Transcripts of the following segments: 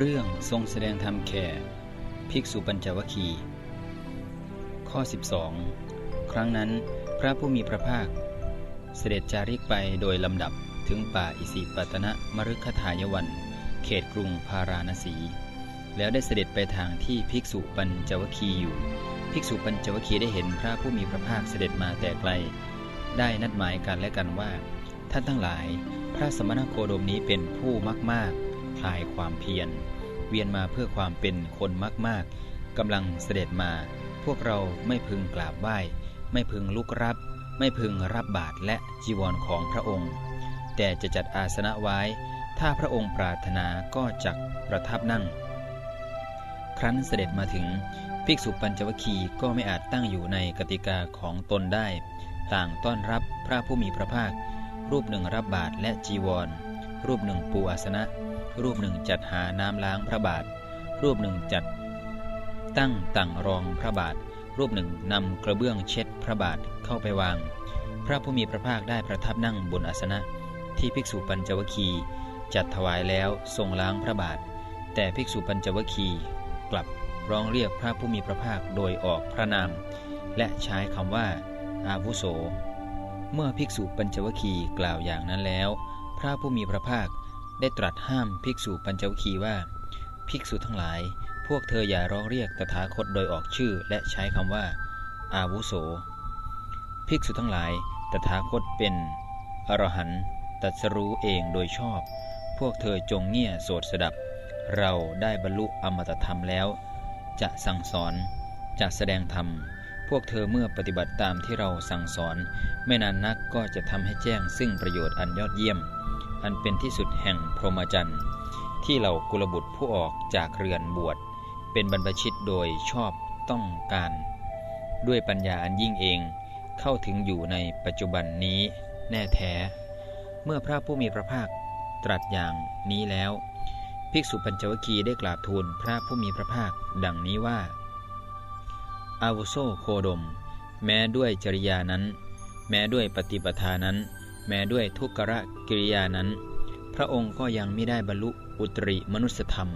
เรื่องทรงแสดงธรรมแก่ภิกษุปัญจวคี ข้อ 12 ครั้งนั้นพระผู้มีพระภาค เสด็จจาริกไปโดยลำดับถึงป่าอิสิปตนะมฤคทายวัน เขตกรุงพาราณสี แล้วได้เสด็จไปทางที่ภิกษุปัญจวคีอยู่ ภิกษุปัญจวคีได้เห็นพระผู้มีพระภาคเสด็จมาแต่ไกล ได้นัดหมายกันและกันว่า ท่านทั้งหลาย พระสมณโคดมนี้เป็นผู้มากๆ คลายความเพียร เวียนมาเพื่อความเป็นคนมากๆกำลังเสด็จมา พวกเราไม่พึงกราบไหว้ ไม่พึงลุกรับ ไม่พึงรับบาตรและจีวรของพระองค์ แต่จะจัดอาสนะไว้ ถ้าพระองค์ปรารถนาก็จักประทับนั่ง ครั้นเสด็จมาถึงภิกษุปัญจวคีก็ไม่อาจตั้งอยู่ในกติกาของตนได้ ต่างต้อนรับพระผู้มีพระภาค รูปหนึ่งรับบาตรและจีวร รูปหนึ่งปูอาสนะ รูปหนึ่งจัดหาน้ำล้างพระบาท รูปหนึ่งจัด ตั้งตั้งรองพระบาท รูปหนึ่งนำกระเบื้องเช็ดพระบาทเข้าไปวาง พระผู้มีพระภาคได้ประทับนั่งบนอาสนะ ที่ภิกษุปัญจวคีจัดถวายแล้วทรงล้างพระบาท แต่ภิกษุปัญจวคีกลับร้องเรียกพระผู้มีพระภาคโดยออกพระนาม และใช้คำว่า อาวุโส เมื่อภิกษุปัญจวคีกล่าวอย่างนั้นแล้ว พระผู้มีพระภาค ได้ตรัสห้ามภิกษุปัญจวคีว่า ภิกษุทั้งหลาย พวกเธออย่าร้องเรียกตถาคตโดยออกชื่อและใช้คำว่า อาวุโส ภิกษุทั้งหลาย ตถาคตเป็นอรหันต์ตรัสรู้เองโดยชอบ พวกเธอจงเงี่ยโสดสดับ เราได้บรรลุอมตะธรรมแล้ว จะสั่งสอนจะแสดงธรรม พวกเธอเมื่อปฏิบัติตามที่เราสั่งสอน ไม่นานนักก็จะทำให้แจ้งซึ่งประโยชน์อันยอดเยี่ยม อันเป็นที่สุดแห่งพรหมจรรย์ ที่เหล่ากุลบุตรผู้ออกจากเรือนบวช เป็นบรรพชิตโดยชอบต้องการ ด้วยปัญญาอันยิ่งเองเข้าถึงอยู่ในปัจจุบันนี้แน่แท้ เมื่อพระผู้มีพระภาคตรัสอย่างนี้แล้ว ภิกษุปัญจวคีได้กราบทูลพระผู้มีพระภาคดังนี้ว่า อาวุโสโคดม แม้ด้วยจริยานั้น แม้ด้วยปฏิปทานั้น แม้ด้วยทุกขะกิริยานั้น พระองค์ก็ยังไม่ได้บรรลุอุตริมนุสธรรม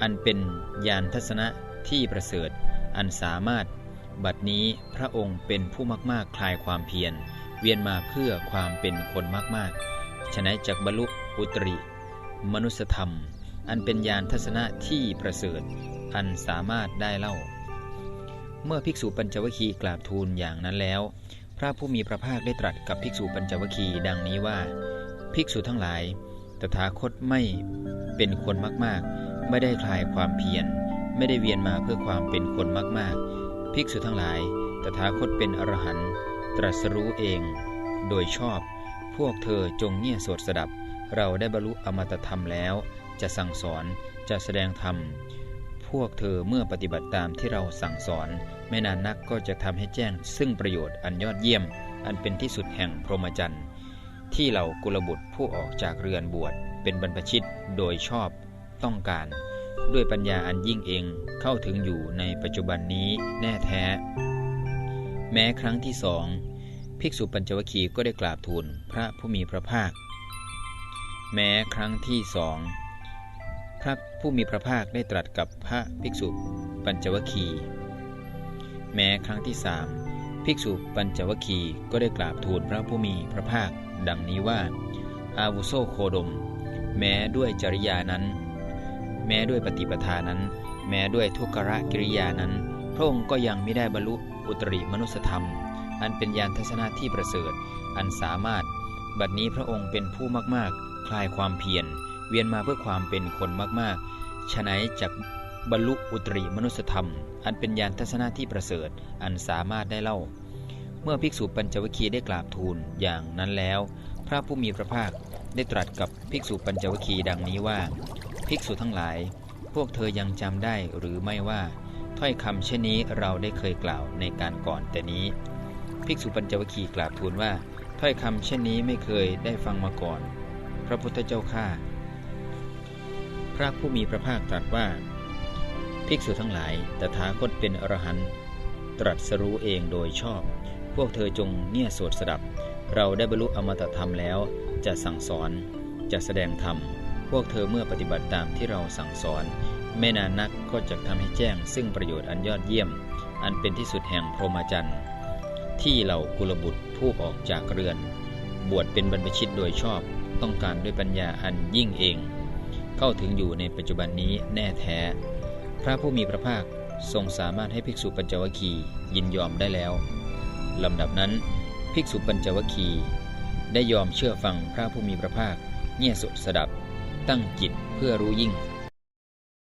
อันเป็นญาณทัศนะที่ประเสริฐอันสามารถ บัดนี้พระองค์เป็นผู้มากๆคลายความเพียร เวียนมาเพื่อความเป็นคนมากๆฉะนั้นจากบรรลุอุตริ มนุสธรรม อันเป็นญาณทัศนะที่ประเสริฐอันสามารถได้เล่า เมื่อภิกษุปัญจวคีกราบทูลอย่างนั้นแล้ว พระผู้มีพระภาคได้ตรัสกับภิกษุปัญจวคีดังนี้ว่า ภิกษุทั้งหลาย ตถาคตไม่เป็นคนมากๆ ไม่ได้คลายความเพียร ไม่ได้เวียนมาเพื่อความเป็นคนมากๆ ภิกษุทั้งหลาย ตถาคตเป็นอรหันต์ตรัสรู้เอง โดยชอบ พวกเธอจงเงี่ยโสดสดับ เราได้บรรลุอมตะธรรมแล้ว จะสั่งสอน จะแสดงธรรม พวกเธอเมื่อปฏิบัติตามที่เราสั่งสอน ไม่นานนักก็จะทำให้แจ้ง ซึ่งประโยชน์อันยอดเยี่ยม อันเป็นที่สุดแห่งพรหมจรรย์ที่เหล่ากุลบุตรผู้ออกจากเรือนบวชเป็นบรรพชิตโดยชอบต้องการ ด้วยปัญญาอันยิ่งเองเข้าถึงอยู่ในปัจจุบันนี้แน่แท้ แม้ครั้งที่สองภิกษุปัญจวคีก็ได้กราบทูลพระผู้มีพระภาค แม้ครั้งที่สองพระผู้มีพระภาคได้ตรัสกับพระภิกษุปัญจวคี แม้ครั้งที่สามภิกษุปัญจวคีก็ได้กราบทูลพระผู้มีพระภาค ดังนี้ว่า อาวุโสโคดม แม้ด้วยจริยานั้น แม้ด้วยปฏิปทานั้น แม้ด้วยทุกขะกิริยานั้น พระองค์ก็ยังไม่ได้บรรลุอุตริมนุสธรรม อันเป็นญาณทัศนะที่ประเสริฐ อันสามารถ บัดนี้พระองค์เป็นผู้มากๆ คลายความเพียร เวียนมาเพื่อความเป็นคนมากๆฉะนั้นจาก บรรลุอุตริมนุสธรรม อันเป็นญาณทัศนะที่ประเสริฐอันสามารถได้เล่า เมื่อภิกษุปัญจวัคคีย์ได้กราบทูลอย่างนั้นแล้ว พระผู้มีพระภาคได้ตรัสกับภิกษุปัญจวัคคีย์ดังนี้ว่า ภิกษุทั้งหลาย พวกเธอยังจำได้หรือไม่ว่า ถ้อยคำเช่นนี้เราได้เคยกล่าวในการก่อนแต่นี้ ภิกษุปัญจวัคคีย์กราบทูลว่า ถ้อยคำเช่นนี้ไม่เคยได้ฟังมาก่อน พระพุทธเจ้าข้าพระผู้มีพระภาคตรัสว่า ภิกษุทั้งหลาย ตถาคตเป็นอรหันต์ตรัสรู้เองโดยชอบ พวกเธอจงเงี่ยโสดสดับ เราได้บรรลุอมตะธรรมแล้ว จะสั่งสอน จะแสดงธรรม พวกเธอเมื่อปฏิบัติตามที่เราสั่งสอน ไม่นานนักก็จะทำให้แจ้ง ซึ่งประโยชน์อันยอดเยี่ยม อันเป็นที่สุดแห่งพรหมจรรย์ ที่เหล่ากุลบุตรผู้ออกจากเรือน บวชเป็นบรรพชิตโดยชอบ ต้องการด้วยปัญญาอันยิ่งเอง เข้าถึงอยู่ในปัจจุบันนี้แน่แท้ พระผู้มีพระภาคทรงสามารถให้ภิกษุปัญจวัคคียินยอมได้แล้วลำดับนั้น ภิกษุปัญจวัคคีได้ยอมเชื่อฟังพระผู้มีพระภาคเงี่ยสดสดับ ตั้งจิตเพื่อรู้ยิ่ง